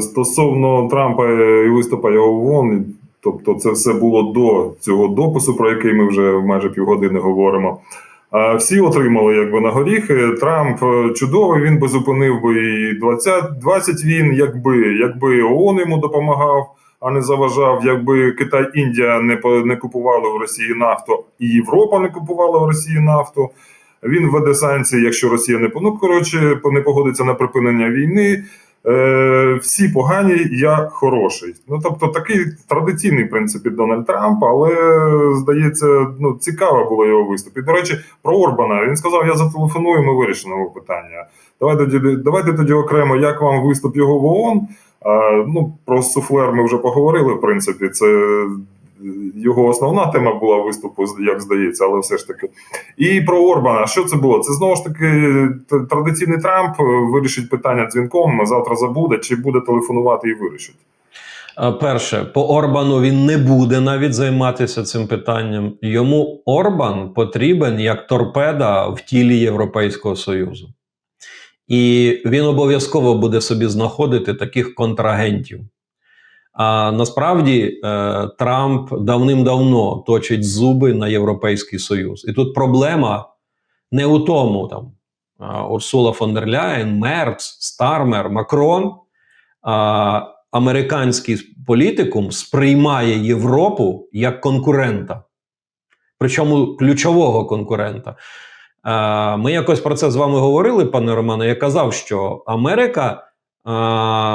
Стосовно Трампа і виступу його в ООН, тобто це все було до цього допису, про який ми вже майже півгодини говоримо. Всі отримали якби на горіхи. Трамп е, чудовий, він би зупинив би і 20, 20 війн, якби, якби ООН йому допомагав, а не заважав, якби Китай, Індія не, не купували в Росії нафту, і Європа не купувала в Росії нафту. Він введе санкції, якщо Росія не ну, коротше, не погодиться на припинення війни. Е, всі погані, я хороший. Ну тобто такий традиційний в принципі Дональд Трамп, але здається, ну цікаво було його виступ. І до речі, про Орбана він сказав: я зателефоную, ми вирішимо питання. Давайте тоді, давайте тоді окремо, як вам виступ його в ООН. А, ну про суфлер ми вже поговорили. В принципі, це його основна тема була виступу, як здається, але все ж таки. І про Орбана. Що це було? Це знову ж таки традиційний Трамп е, вирішить питання дзвінком, завтра забуде, чи буде телефонувати і вирішить. Е, Перше, по Орбану він не буде навіть займатися цим питанням. Йому Орбан потрібен як торпеда в тілі Європейського Союзу. І він обов'язково буде собі знаходити таких контрагентів. А насправді е, Трамп давним-давно точить зуби на Європейський Союз. І тут проблема не у тому, там Урсула фон дер Ляєн, Мерц, Стармер, Макрон. А, американський політикум сприймає Європу як конкурента, причому ключового конкурента. Ми якось про це з вами говорили, пане Романе. Я казав, що Америка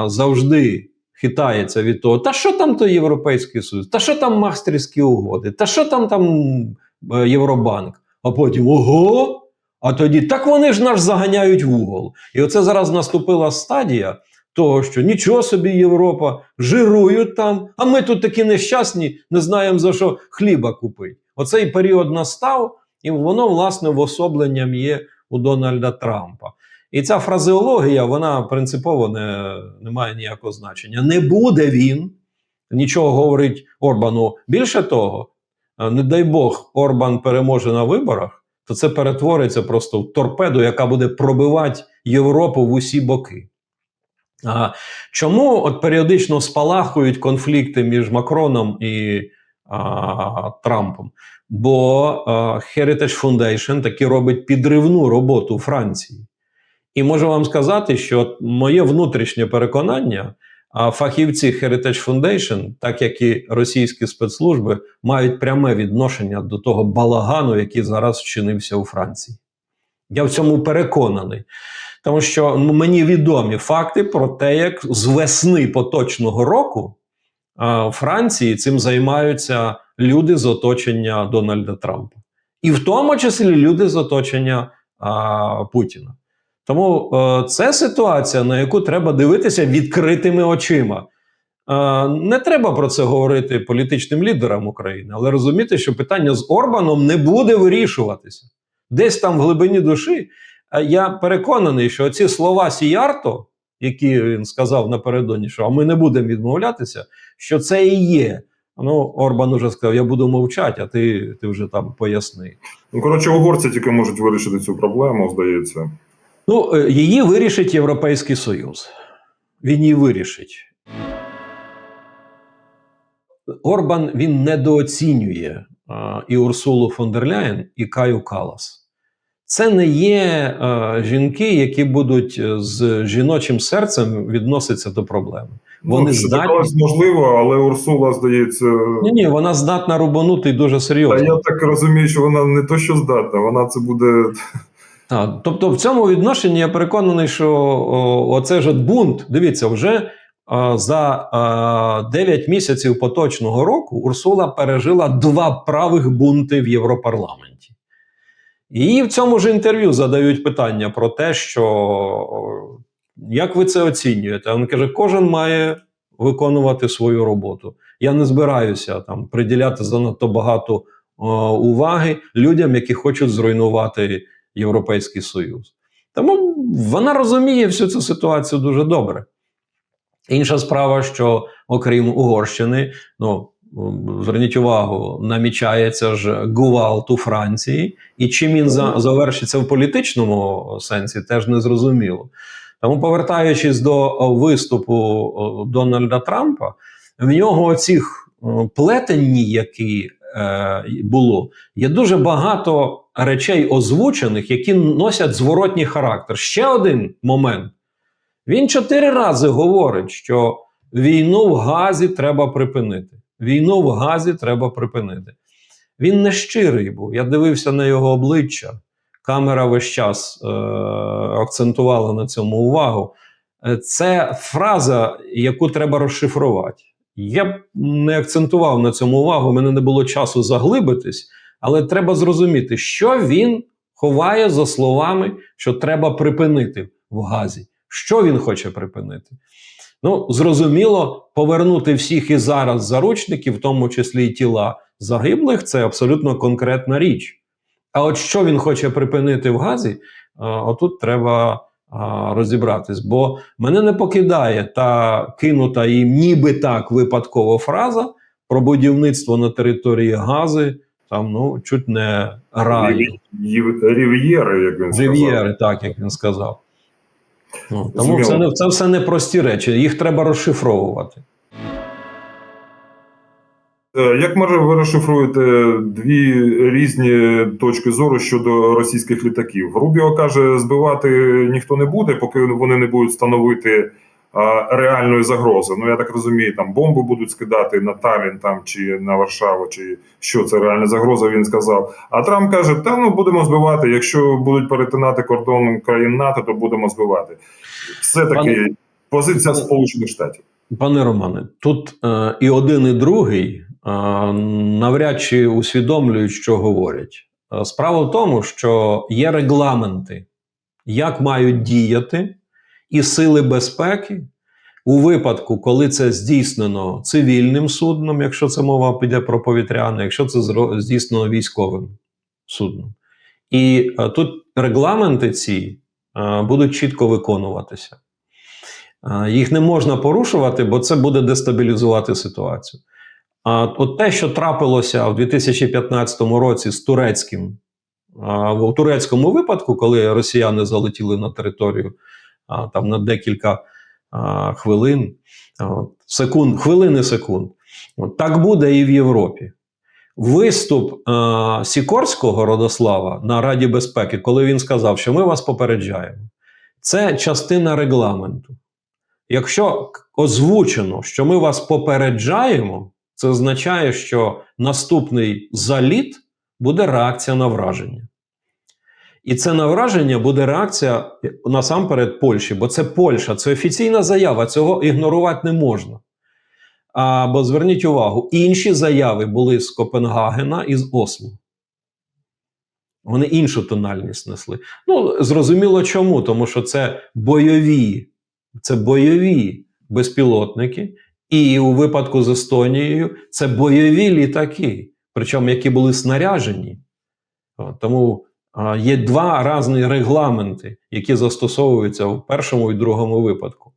завжди хитається від того, та що там той Європейський Союз, та що там Махстрівські угоди, та що там там е, Євробанк, а потім ого. А тоді так вони ж нас заганяють в угол. І оце зараз наступила стадія того, що нічого собі Європа, жирують там, а ми тут такі нещасні, не знаємо за що хліба купити. Оцей період настав, і воно, власне, уособленням є у Дональда Трампа. І ця фразеологія, вона принципово не, не має ніякого значення. Не буде він нічого говорить Орбану. Більше того, е, не дай Бог, Орбан переможе на виборах, то це перетвориться просто в торпеду, яка буде пробивати Європу в усі боки. А, чому от періодично спалахують конфлікти між Макроном і а, Трампом? Бо а, Heritage Foundation таки робить підривну роботу Франції. І можу вам сказати, що моє внутрішнє переконання, а фахівці Heritage Foundation, так як і російські спецслужби, мають пряме відношення до того балагану, який зараз вчинився у Франції. Я в цьому переконаний. Тому що ну, мені відомі факти про те, як з весни поточного року а, Франції цим займаються люди з оточення Дональда Трампа, і в тому числі люди з оточення а, Путіна. Тому е, це ситуація, на яку треба дивитися відкритими очима. Е, не треба про це говорити політичним лідерам України, але розуміти, що питання з Орбаном не буде вирішуватися. Десь там в глибині душі Е, я переконаний, що ці слова Сіярто, які він сказав напередодні, що а ми не будемо відмовлятися, що це і є. Ну, Орбан уже сказав, я буду мовчати, а ти, ти вже там поясни. Ну коротше, угорці тільки можуть вирішити цю проблему, здається. Ну, е, її вирішить Європейський Союз. Він її вирішить. Орбан він недооцінює а, і Урсулу фон дер Ляєн, і Каю Калас. Це не є е, жінки, які будуть е, з жіночим серцем відноситися до проблеми. Вони ну, здатні- можливо, але Урсула, здається, Ні, ні, вона здатна рубанути дуже та серйозно. я так розумію, що вона не то, що здатна, вона це буде. Так, тобто, в цьому відношенні я переконаний, що о, оце ж бунт. Дивіться, вже а, за а, 9 місяців поточного року Урсула пережила два правих бунти в Європарламенті. І в цьому ж інтерв'ю задають питання про те, що о, як ви це оцінюєте? А Він каже: кожен має виконувати свою роботу. Я не збираюся там приділяти занадто багато о, уваги людям, які хочуть зруйнувати Європейський Союз. Тому вона розуміє всю цю ситуацію дуже добре. Інша справа, що окрім Угорщини, ну зверніть увагу, намічається ж гвалт у Франції, і чим він за, завершиться в політичному сенсі, теж не зрозуміло. Тому, повертаючись до виступу Дональда Трампа, в нього цих плетенні, які було, є дуже багато речей озвучених, які носять зворотній характер. Ще один момент. Він чотири рази говорить, що війну в Газі треба припинити. Війну в Газі треба припинити. Він не щирий був. Я дивився на його обличчя. Камера весь час е, акцентувала на цьому увагу. Е, Це фраза, яку треба розшифрувати. Я б не акцентував на цьому увагу, мене не було часу заглибитись, але треба зрозуміти, що він ховає за словами, що треба припинити в Газі. Що він хоче припинити? Ну, зрозуміло, повернути всіх і зараз заручників, в тому числі і тіла загиблих, це абсолютно конкретна річ. А от що він хоче припинити в Газі, отут треба розібратись. Бо мене не покидає та кинута їм ніби так випадкова фраза про будівництво на території Гази, там ну чуть не рай. Рів'єри, як він сказав. Рів'єри, так як він сказав. Ну, тому це, це все не прості речі, їх треба розшифровувати. Е, Як може ви розшифруєте дві різні точки зору щодо російських літаків? Рубіо каже, збивати ніхто не буде, поки вони не будуть становити реальної загрози. Ну я так розумію, там бомби будуть скидати на Талін там чи на Варшаву, чи що це реальна загроза. Він сказав. А Трамп каже: та ну будемо збивати. Якщо будуть перетинати кордон країн НАТО, то будемо збивати. Все таки Пане- позиція Сполучених Штатів. Пане Романе, тут е, і один, і другий е, навряд чи усвідомлюють, що говорять. Справа в тому, що є регламенти, як мають діяти і сили безпеки у випадку, коли це здійснено цивільним судном, якщо це мова піде про повітряне, якщо це здійснено військовим судном. І тут регламенти ці будуть чітко виконуватися. Їх не можна порушувати, бо це буде дестабілізувати ситуацію. А от те, що трапилося в 2015 році з турецьким, в турецькому випадку, коли росіяни залетіли на територію там на декілька хвилин, секунд, хвилини секунд, так буде і в Європі. Виступ Сікорського Родослава на Раді безпеки, коли він сказав, що ми вас попереджаємо, це частина регламенту. Якщо озвучено, що ми вас попереджаємо, це означає, що наступний заліт буде реакція на враження. І це на враження буде реакція насамперед Польщі, бо це Польща, це офіційна заява, цього ігнорувати не можна. А, бо зверніть увагу, інші заяви були з Копенгагена і з Осло. Вони іншу тональність несли. Ну, зрозуміло чому, тому що це бойові це бойові безпілотники, і у випадку з Естонією це бойові літаки, причому які були снаряжені. Тому є два різні регламенти, які застосовуються в першому і другому випадку.